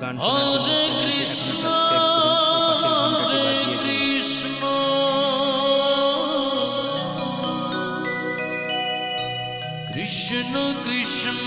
গান হরে কৃষ্ণ কৃষ্ণ। কৃষ্ণ কৃষ্ণ।